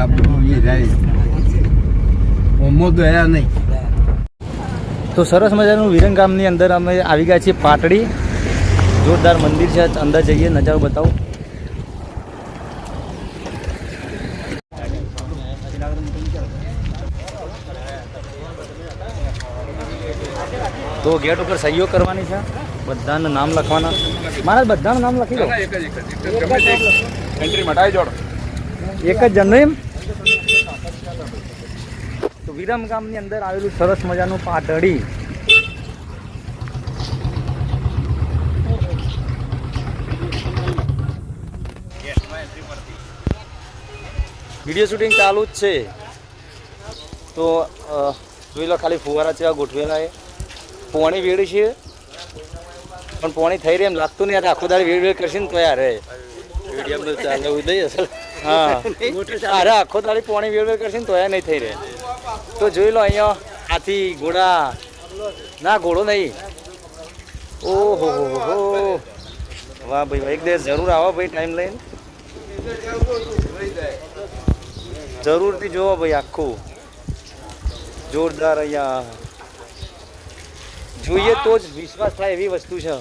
આ બધું એ રહે ઓમો દયા નહીં તો સરસ મજાનું વિરંગામની અંદર અમે આવી ગયા છીએ પાટડી. જોરદાર મંદિર છે અંદર જઈએ નજારો બતાવો. તો ગેટ ઉપર સહીઓ કરવાની છે બધાના નામ લખવાના. મારા બધાનું નામ લખી દો. એન્ટ્રી મટાઈ જોડ એક જ જણનું એમ તો વિરમ ગામની અંદર આવેલું સરસ મજાનું પાટડી. વીડિયો શૂટિંગ ચાલુ જ છે. તો જોઈ લો ખાલી ફુવારા જેવા ગોઠવેલા એ. પોણી વેડી છે. પણ પોણી થઈ રહી એમ લાગતું નહીં. આખો દાડી વેડ વેડ કરશે ને તો યાર હા. અરે આખો તાળી પોણી વેડ વેડ કરશે ને તો યાર નહીં થઈ રહે. તો જોઈ લો અહીંયા હાથી ઘોડા. ના ઘોડો નહીં. ઓહો હો હો હો. વાહ ભાઈ. એક દિવસ જરૂર આવો ભાઈ ટાઈમ લઈને. જરૂરથી જોવો ભાઈ આખું. જોરદાર અહીંયા. જોઈએ તો જ વિશ્વાસ થાય એવી વસ્તુ છે.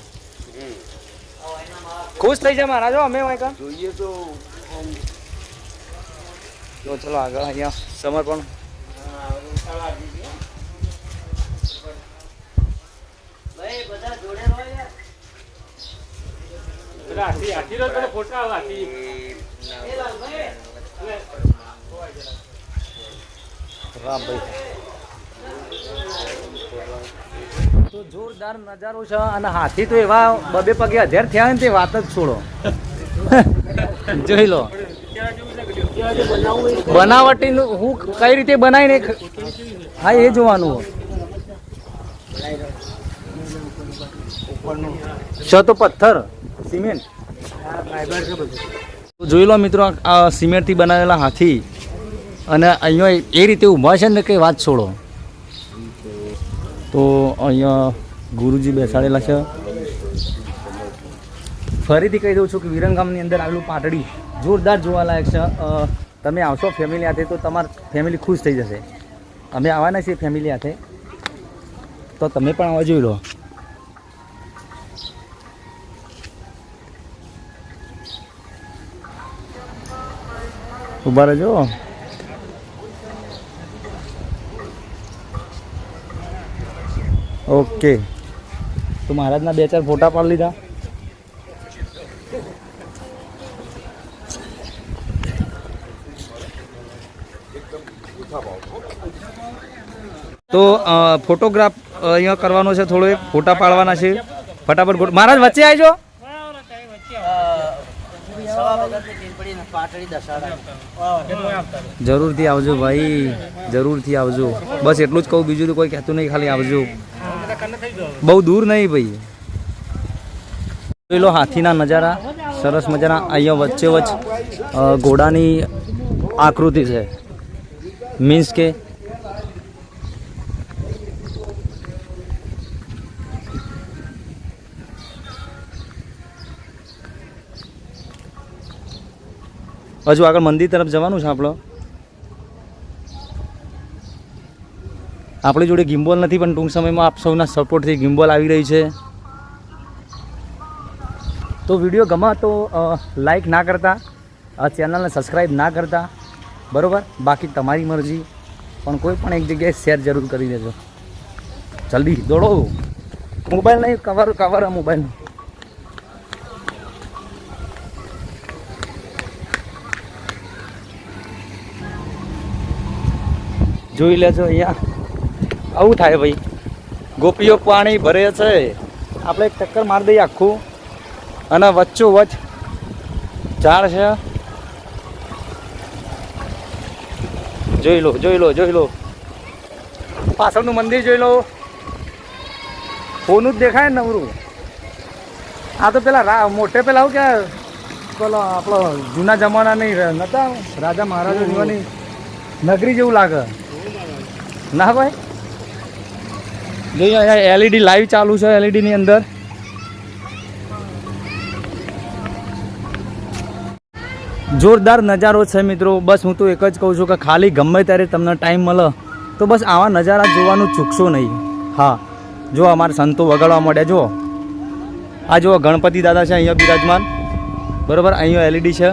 ખુશ થઈ જાય મહારાજો અમે જોઈએ તો તો ચલો આગળ અહીંયા સમર્પણ. તો જોરદાર નજારો છે અને હાથી તો એવા બબે પગે અધેર થયા ને તે વાત જ છોડો. જોઈ લો. બનાવટીનું હું કઈ રીતે બનાવીને હા, એ જોવાનું છ તો પથ્થર, સિમેન્ટ. જોઈ લો મિત્રો આ સિમેન્ટથી બનાવેલા હાથી. અને અહીંયા એ રીતે ઊભા છે ને કંઈ વાત છોડો. તો અહીંયા ગુરુજી બેસાડેલા છે. ફરીથી કહી દઉં છું કે વિરંગામની અંદર આવેલું પાટડી. જોરદાર જોવાલાયક છે. તમે આવશો ફેમિલી સાથે તો તમારી ફેમિલી ખુશ થઈ જશે. અમે આવવાના છીએ ફેમિલી સાથે તો તમે પણ આવવા જોઈ લો. ઊભા રહેજો. ઓકે. તો મહારાજના બે ચાર ફોટા પાડી લીધા. તો ફોટોગ્રાફ અહીંયા કરવાનો છે થોડો એક, ફોટા પાડવાના છે. ફટાફટ મહારાજ વચ્ચે આવજો. જરૂરથી આવજો ભાઈ, જરૂરથી આવજો. બસ એટલું જ કહું, બીજું તો કોઈ કહેતું નહીં, ખાલી આવજો. બહુ દૂર નહીં ભાઈ. પેલો હાથીના નજારા, સરસ મજાના, અહીંયા વચ્ચે વચ્ચ ઘોડાની આકૃતિ છે. મીન્સ કે હજુ આગળ મંદિર તરફ જવાનું છે આપણો આપણી જોડે ગિમ્બોલ નથી પણ ટૂંક સમયમાં આપ સૌના સપોર્ટથી ગિમ્બોલ આવી રહી છે તો વીડિયો ગમા તો લાઈક ના કરતા આ ચેનલને સબસ્ક્રાઈબ ના કરતા બરોબર? બાકી તમારી મરજી. પણ કોઈ પણ એક જગ્યાએ શેર જરૂર કરી દેજો. જલ્દી દોડો. મોબાઈલ નહીં કવર કવર મોબાઈલ જોઈ લેજો અહીંયા. આવું થાય ભાઈ. ગોપીઓ પાણી ભરે છે. આપણે એક ચક્કર મારી દઈએ આખું. અને વચ્ચો વચ્ચ ઝાડ છે. જોઈ લો જોઈ લો જોઈ લો. પાછળનું મંદિર જોઈ લો. ફોનું જ દેખાય ને નવરું. આ તો પેલા મોટે પેલા આવું કે, પેલો આપણો જૂના જમાના નહીં નતા? રાજા મહારાજા જીવાની નગરી જેવું લાગે. ના ભાઈ? જોઈએ અહીંયા એલઈડી લાઈવ ચાલુ છે એલઈડીની અંદર. જોરદાર નજારો છે મિત્રો. બસ હું તો એક જ કહું છું કે ખાલી ગમે ત્યારે તમને ટાઈમ મળે, તો બસ આવા નજારા જોવાનું ચૂકશો નહીં. હા, જો અમારા સંતો વગાડવા મળ્યા જુઓ. આ જુઓ, ગણપતિ દાદા છે અહીંયા બિરાજમાન. બરાબર, અહીંયા એલઈડી છે.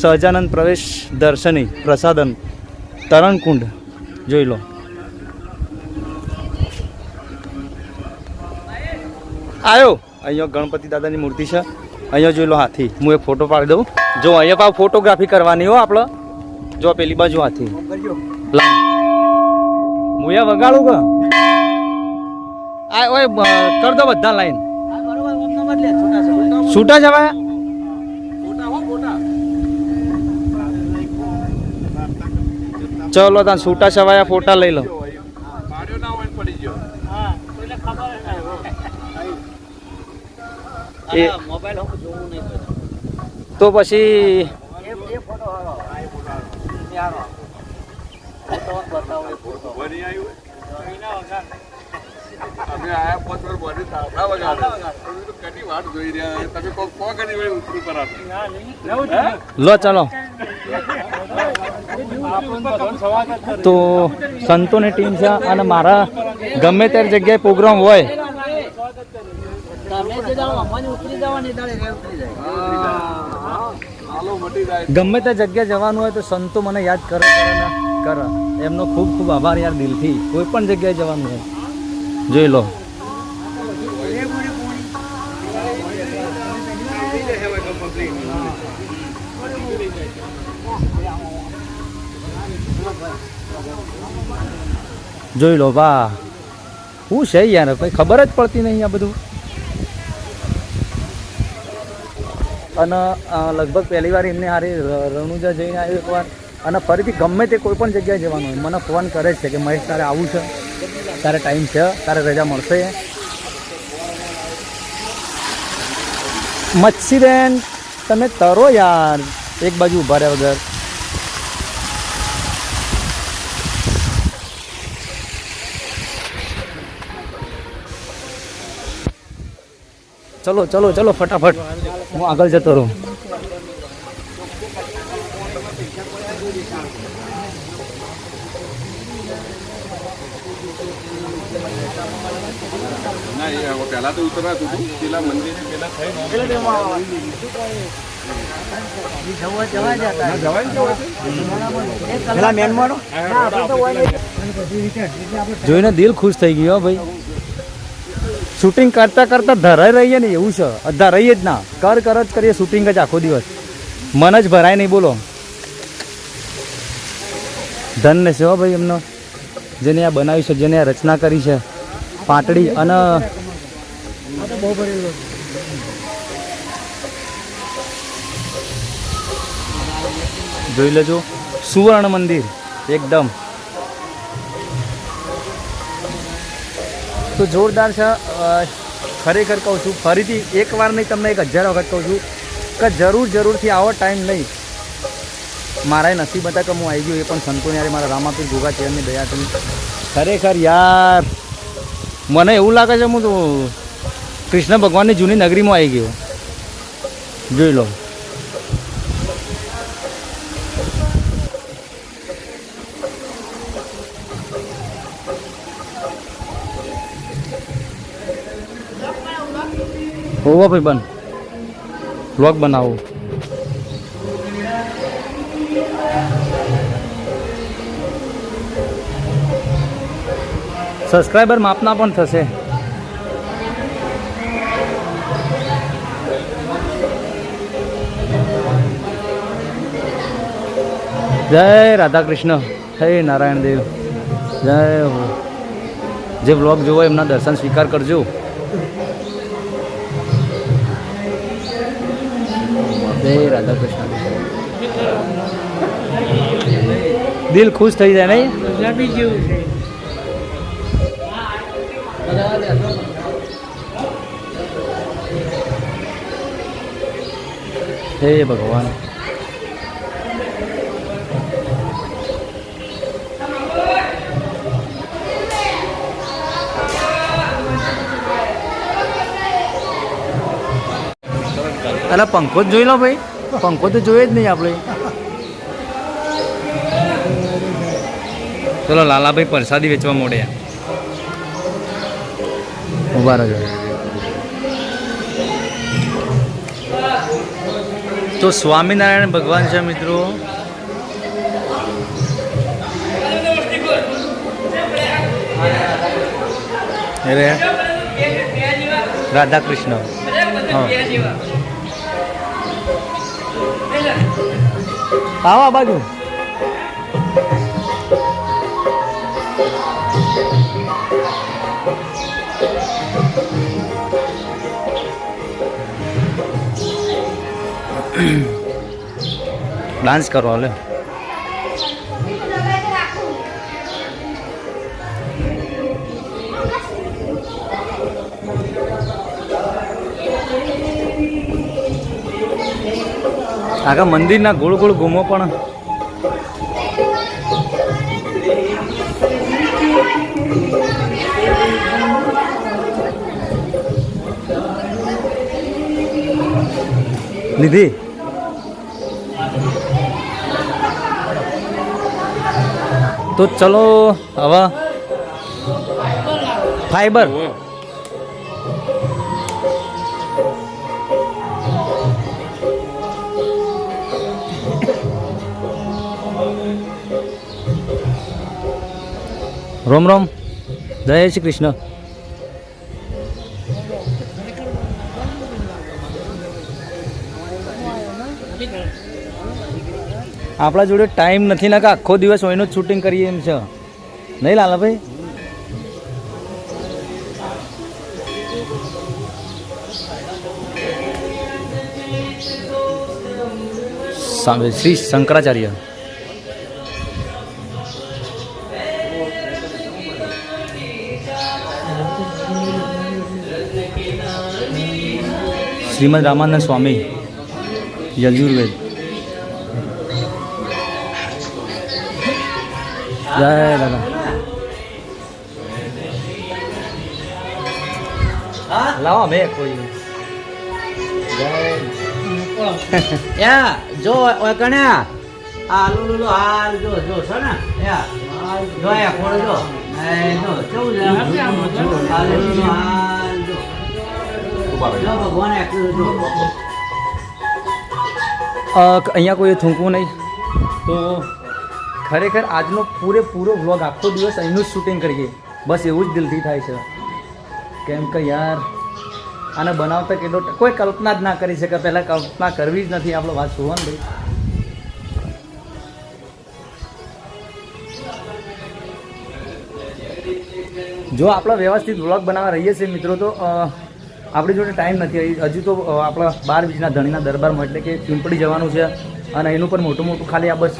સહજાનંદ પ્રવેશ દર્શની, પ્રસાદન, તરણકુંડ, જોઈ લો. આવ્યો અહીંયા ગણપતિ દાદાની મૂર્તિ છે. અહીંયા જોઈ લો હાથી. હું એક ફોટો પાડી દઉં. જો અહીંયા પાછું ફોટોગ્રાફી કરવાની હો આપણે જો પેલી બાજુ હાથી. હું એ વગાડું કે? આ ઓય કર દો બધા લાઈન. છૂટા જવા ચલો તાન છૂટા છવાયા ફોટા લઈ લો એ તો પછી અમે આયા પાંચ વાર બોડી તાવડા વગાડે કટી વાટ જોઈ રહ્યા તમે કોક કો કરી વળી ઉતરી પર લો ચાલો. તો સંતોની ટીમ છે અને મારા ગમે ત્યારે જગ્યાએ પ્રોગ્રામ હોય. હાલો ઉતરી જાય. ગમે તે જગ્યાએ જવાનું હોય તો સંતો મને યાદ કરે કરે. એમનો ખૂબ ખૂબ આભાર યાર દિલથી. કોઈ પણ જગ્યાએ જવાનું હોય. જોઈ લો. જોઈ લો, વાહ. શું છે યાર? કંઈ ખબર જ પડતી નહીં આ બધું? અને લગભગ પહેલી વાર એમને હારે રણુજા જઈને આવ્યો એકવાર અને ફરીથી ગમે તે કોઈ પણ જગ્યાએ જવાનું હોય. મને ફોન કરે છે કે, મહેશ, તારે આવું છે. તારે ટાઈમ છે. તારે રજા મળશે. મચ્છીબેન, તમે તરો યાર. એક બાજુ ઊભા રહ્યા વગર. ચલો ચલો ચલો ફટાફટ. હું આગળ જતો રહું. ના એ હવે પહેલા તો ઉતરાતું હતું પેલા મંદિરે પેલા થઈ જોઈને દિલ ખુશ થઈ ગયું ભાઈ. શૂટિંગ કરતા કરતા ધરાઈ રહીએ ને એવું છે. ધરાઈએ જ ના. કર કર જ કરીએ શૂટિંગ જ આખો દિવસ. મન જ ભરાય નહીં, બોલો. ધન્ય છે હો ભાઈ એમનો, જેને આ બનાવ્યું છે, જેને આ રચના કરી છે, પાટડી અને જોઈ લેજો, સુવર્ણ મંદિર, એકદમ. તો જોરદાર છે. ખરેખર કહું છું, ફરીથી એક વાર નહીં, તમને એક હજાર વખત કહું છું કે જરૂર, જરૂરથી આવો ટાઈમ નહીં. મારા નસીબ હતા કે હું આવી ગયો, એ પણ સંતો યારે મારા રામાપીર ગોગા ચેરની દયાથી ખરેખર યાર, મને એવું લાગે છે, હું તો કૃષ્ણ ભગવાનની જૂની નગરીમાં આવી ગયો. જોઈ લો. હોવો ભાઈ બન. વ્લોગ બનાવો. સબસ્ક્રાઈબર માપના પણ થશે. જય રાધા હે નારાયણ દેવ. જય જે વ્લોગ જોવો એમના દર્શન સ્વીકાર કરજો. જય રાધા કૃષ્ણ દિલ ખુશ થઈ જાય નહીં? હે ભગવાન. અલા પંખો જ જોઈ લો ભાઈ. પંખો તો જોઈએ જ નહીં આપણે. ચલો લાલાભાઈ પ્રસાદી વેચવા મોડ્યા ઊભા રહેજો. તો સ્વામિનારાયણ ભગવાન છે મિત્રો. અરે રાધા કૃષ્ણ હા. આવો આ બાજુ. ડાન્સ કરો લે આખા મંદિરના ગોળ ગોળ ગુમો પણ. નિધિ. તો ચલો હવે. ફાઈબર. રોમ રોમ. જય શ્રી કૃષ્ણ. આપણા જોડે ટાઈમ નથી ને આખો દિવસ એનું જ શૂટિંગ કરીએ એમ છે. નહીં લાલાભાઈ? સામે શ્રી શંકરાચાર્ય. શ્રીમદ રામાનંદ સ્વામી, યજુર્વેદ. જય દાદા લાવો અમે કોઈ. યા, જો કણ્યા. આ લુલુ લો હાલ જો જો, છો ને? યા. જો, યા ખોળ જો. એ, જો છે? આ હાલ ભગવાન અહીંયા કોઈ થૂંકવું નહીં. તો ખરેખર આજનો પૂરેપૂરો વ્લોગ આખો દિવસ અહીંનું જ શૂટિંગ કરીએ. બસ એવું જ દિલથી થાય છે. કેમ કે યાર આને બનાવતા કેટલો કોઈ કલ્પના જ ના કરી શકે. પહેલાં કલ્પના કરવી જ નથી આપણો વાત સુવન ભાઈ. જો આપણે વ્યવસ્થિત વ્લોગ બનાવવા રહીએ છીએ મિત્રો તો આપણી જોડે ટાઈમ નથી. હજુ તો આપણા બાર બીજના ધણીના દરબારમાં એટલે કે પીંપળી જવાનું છે અને એનું પણ મોટું મોટું ખાલી આ બસ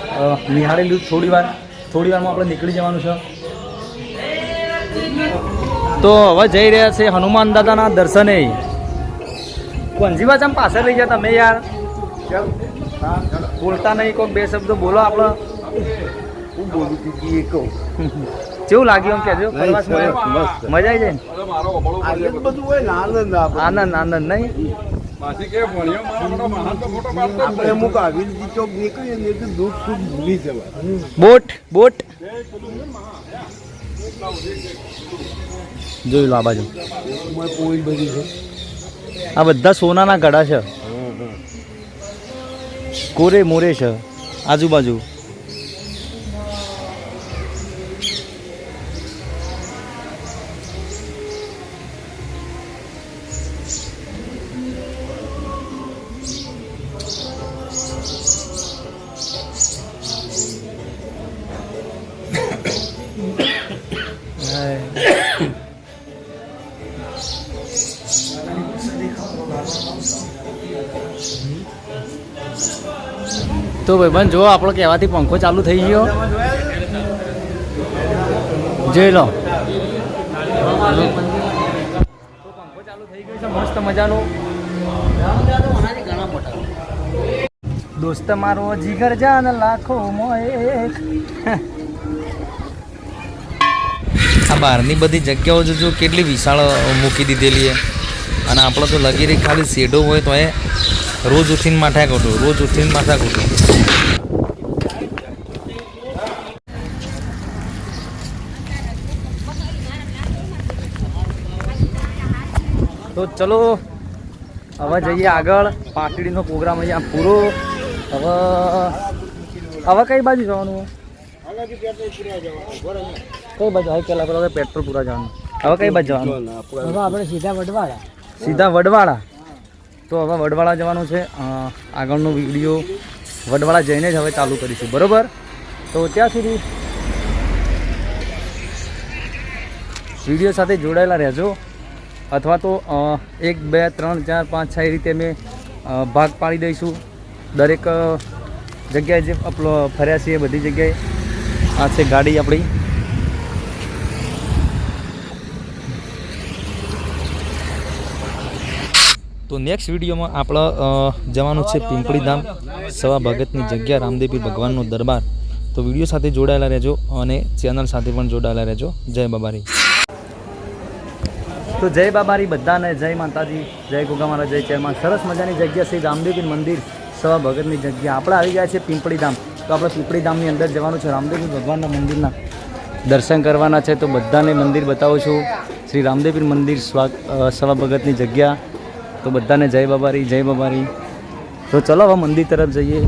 નિહાળેલું થોડી વાર થોડી વારમાં આપણે નીકળી જવાનું છે. તો હવે જઈ રહ્યા છે હનુમાન દાદાના દર્શને. કોંજીબા ચમ પાછળ રહી ગયા તમે યાર? બોલતા નહીં કોઈ બે શબ્દો બોલો આપણે. હું બોલું છું એ કહું. કેવું લાગ્યું એમ કહેજો? મજા આવી જાય ને? આનંદ બધું હોય ને આનંદ આનંદ નહીં? Boat boat. જોઈ લો આ બાજુ. આ બધા સોનાના ઘડા છે. કોરે મોરે છે આજુબાજુ. તો ભાઈબંધ જો આપણો કહેવાથી પંખો ચાલુ થઈ ગયો. જોઈ લો. પંખો ચાલુ થઈ ગયો મસ્ત મજાનો દોસ્ત મારો જીગર જાન લાખો એક આ બહારની બધી જગ્યાઓ જોજો, કેટલી વિશાળ મૂકી દીધેલી છે. અને આપણે તો લગી રહી ખાલી શેડો હોય તો એ રોજ ઉઠીને માથા કૂટું રોજ ઉઠીને માથા કૂટું. તો ચલો હવે જઈએ આગળ. પાટડીનો પ્રોગ્રામ અહીંયા પૂરો. હવે હવે કઈ બાજુ જવાનું? કઈ બાજુ? હવે પેલા પેલા પેટ્રોલ પૂરા જવાનું. હવે કઈ બાજુ જવાનું? હવે આપણે સીધા વડવાડા. સીધા વડવાળા તો હવે વડવાળા જવાનું છે. આગળનો વીડિયો વડવાળા જઈને જ હવે ચાલુ કરીશું. બરાબર? તો ત્યાં સુધી વીડિયો સાથે જોડાયેલા રહેજો. અથવા તો એક, બે, ત્રણ, ચાર, પાંચ, છ, એ રીતે અમે ભાગ પાડી દઈશું. દરેક જગ્યાએ જે ફર્યા છીએ, બધી જગ્યાએ. આ છે ગાડી આપણી. તો નેક્સ્ટ વિડીયોમાં આપણે જવાનું છે પિંપળી ધામ સવા ભગતની જગ્યા, રામદેવી ભગવાનનો દરબાર. તો વીડિયો સાથે જોડાયેલા રહેજો અને ચેનલ સાથે પણ જોડાયેલા રહેજો. જય બાબારી. તો જય બાબારી બધાને, જય માતાજી, જય ગોગા મારા, જય ચેરમાં સરસ મજાની જગ્યા શ્રી રામદેવી મંદિર સવા ભગતની જગ્યા. આપણે આવી ગયા છે પિંપળી ધામ. તો આપણે પિંપળી ધામની અંદર જવાનું છે રામદેવી ભગવાનના મંદિરના દર્શન કરવાના છે. તો બધાને મંદિર બતાવું છું. શ્રી રામદેવી મંદિર સ્વા સવા ભગતની જગ્યા તો બધાને જય બાબારી જય બાબારી. તો ચલો હવે મંદિર તરફ જઈએ.